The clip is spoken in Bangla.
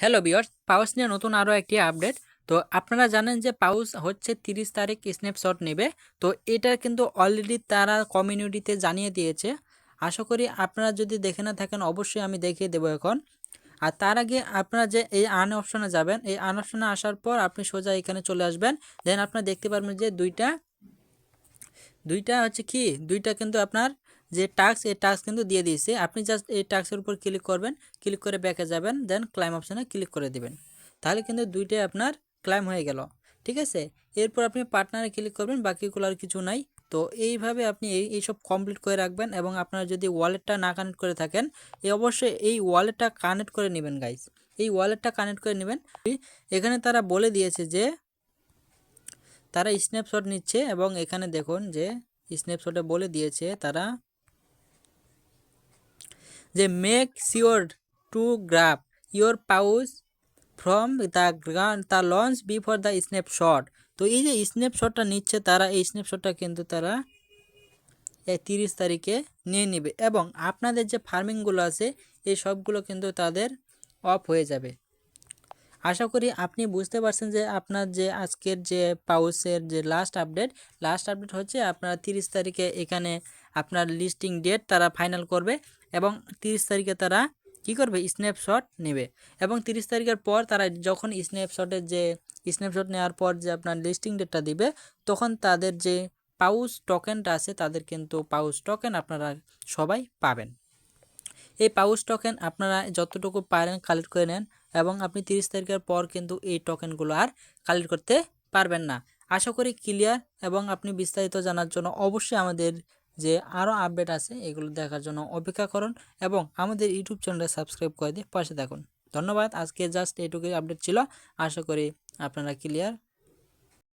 হ্যালো বিয়ার্স পাউস নিয়ে নতুন আরও একটি আপডেট তো আপনারা জানেন যে পাউস হচ্ছে তিরিশ তারিখ স্ন্যাপশট নেবে। তো এটা কিন্তু অলরেডি তারা কমিউনিটিতে জানিয়ে দিয়েছে। আশা করি আপনারা যদি দেখে না থাকেন, অবশ্যই আমি দেখিয়ে দেবো এখন। আর তার আগে আপনারা যে এই আন অপশনে যাবেন, এই আন অপশনে আসার পর আপনি সোজা এখানে চলে আসবেন। দেন আপনারা দেখতে পারবেন যে দুইটা দুইটা হচ্ছে কি? দুইটা কিন্তু আপনার যে টাস্ক এই টাস্ক কিন্তু দিয়ে দিয়েছে। আপনি জাস্ট এই টাস্কের উপর ক্লিক করবেন ক্লিক করে ব্যাকে যাবেন দেন ক্লাইম অপশানে ক্লিক করে দিবেন। তাহলে কিন্তু দুইটাই আপনার ক্লাইম হয়ে গেল। ঠিক আছে? এরপর আপনি পার্টনারে ক্লিক করবেন, বাকিগুলো আর কিছু নাই। তো এইভাবে আপনি এই, এইসব কমপ্লিট করে রাখবেন এবং আপনারা যদি ওয়ালেটটা না কানেক্ট করে থাকেন এই অবশ্যই এই ওয়ালেটটা কানেক্ট করে নেবেন গাইজ এই ওয়ালেটটা কানেক্ট করে নেবেন। এখানে তারা বলে দিয়েছে যে, তারা স্ন্যাপশট নিচ্ছে এবং এখানে দেখুন যে স্ন্যাপশটে বলে দিয়েছে তারা যে make sure to grab your pouch from the the launch before the snapshot তো এই যে স্ন্যাপশটটা নিচ্ছে তারা, এই স্ন্যাপশটটা কিন্তু তারা তিরিশ তারিখে নিয়ে নেবে। এবং আপনাদের যে ফার্মিংগুলো আছে, এই সবগুলো কিন্তু তাদের অফ হয়ে যাবে। আশা করি আপনি বুঝতে পারছেন যে আপনার যে আজকের যে পাউসের যে লাস্ট আপডেট লাস্ট আপডেট হচ্ছে আপনার তিরিশ তারিখে এখানে আপনার লিস্টিং ডেট তারা ফাইনাল করবে এবং তিরিশ তারিখে তারা কি করবে? স্ন্যাপশট নেবে। এবং তিরিশ তারিখের পর তারা যখন স্ন্যাপশটের যে স্ন্যাপশট নেওয়ার পর যে আপনার লিস্টিং ডেটটা দিবে, তখন তাদের যে পাউস টোকেনটা আছে তাদের কিন্তু পাউস টোকেন আপনারা সবাই পাবেন। এই পাউস টোকেন আপনারা যতটুকু পারেন কালেক্ট করে নেন। এবং আপনি তিরিশ তারিখের পর কিন্তু এই টোকেনগুলো আর কালেক্ট করতে পারবেন না। আশা করি ক্লিয়ার এবং আপনি বিস্তারিত জানার জন্য অবশ্যই আমাদের যে আরও আপডেট আছে, এগুলো দেখার জন্য অপেক্ষা করুন এবং আমাদের ইউটিউব চ্যানেলটা সাবস্ক্রাইব করে দিয়ে পাশে থাকুন। ধন্যবাদ, আজকে জাস্ট এইটুকুই আপডেট ছিল। আশা করি আপনারা ক্লিয়ার